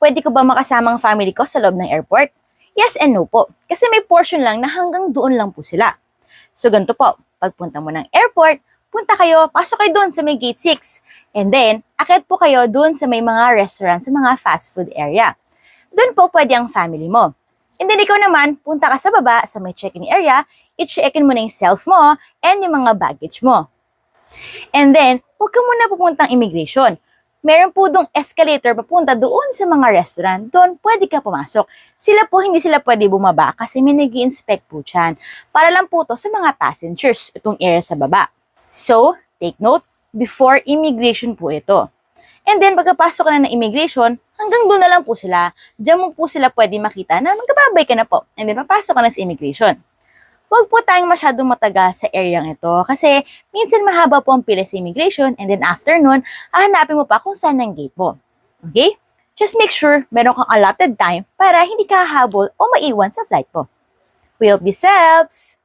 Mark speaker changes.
Speaker 1: pwede ko ba makasama ang family ko sa loob ng airport? Yes and no po. Kasi may portion lang na hanggang doon lang po sila. So ganito po, pagpunta mo ng airport, punta kayo, pasok kayo doon sa may gate 6. And then, akit po kayo doon sa may mga restaurant, sa mga fast food area. Doon po pwede ang family mo. And then ikaw naman, punta ka sa baba, sa may check-in area, i-check-in mo na yung self mo and yung mga baggage mo. And then, huwag ka muna pupuntang immigration. Meron po dong escalator papunta doon sa mga restaurant. Doon pwede ka pumasok. Sila po, hindi sila pwede bumaba kasi may nag inspect po dyan. Para lang po to sa mga passengers, itong area sa baba. So, take note, before immigration po ito. And then, pagkapasok ka na ng immigration, hanggang doon na lang po sila. Diyan mo po sila pwede makita na magkababay ka na po. And then, papasok ka na sa immigration. Huwag po tayong masyadong matagal sa area ito kasi minsan mahaba po ang pila sa immigration and then after nun, hahanapin mo pa kung saan ang gate mo. Okay? Just make sure meron kang allotted time para hindi ka hahabol o maiwan sa flight mo. We hope this helps!